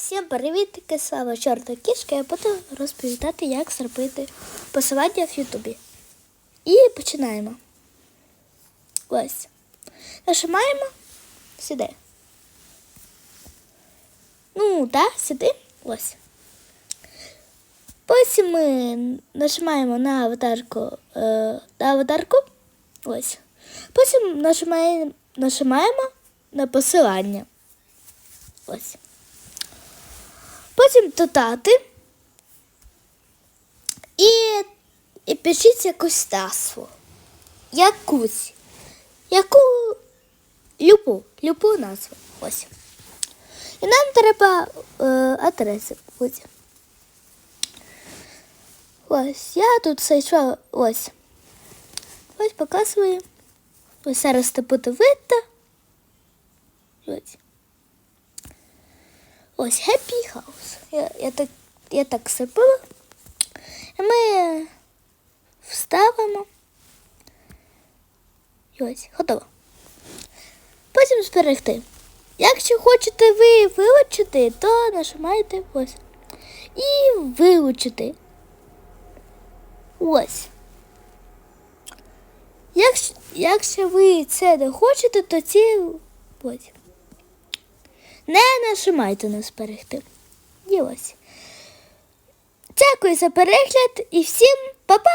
Всім привітки, слава чорта кішка. Я буду розповідати, як зробити посилання в Ютубі. І починаємо. Ось. Нажимаємо сюди. Ну, так, сюди. Ось. Потім ми нажимаємо на аватарку. Е, на аватарку. Ось. Потім нажимаємо, нажимаємо на посилання. Ось. Потім додати і, і пишіть якусь назву. Якусь. Яку любу, любу назву. Ось. І нам треба е, адреси. Ось. Ось. Я тут знайшла ось. Ось показую. Ось зараз це буде видно. Ось. Ось Happy House. Я, я, так, я так. І ми вставимо. І ось, готово. Потім зберегти. Якщо хочете ви вилучити, то нажимаєте ось. І вилучити. Ось. Якщо, якщо ви це не хочете, то ці ось. Не нажимайте нас зберегти. І ось. Дякую за перегляд і всім па-па!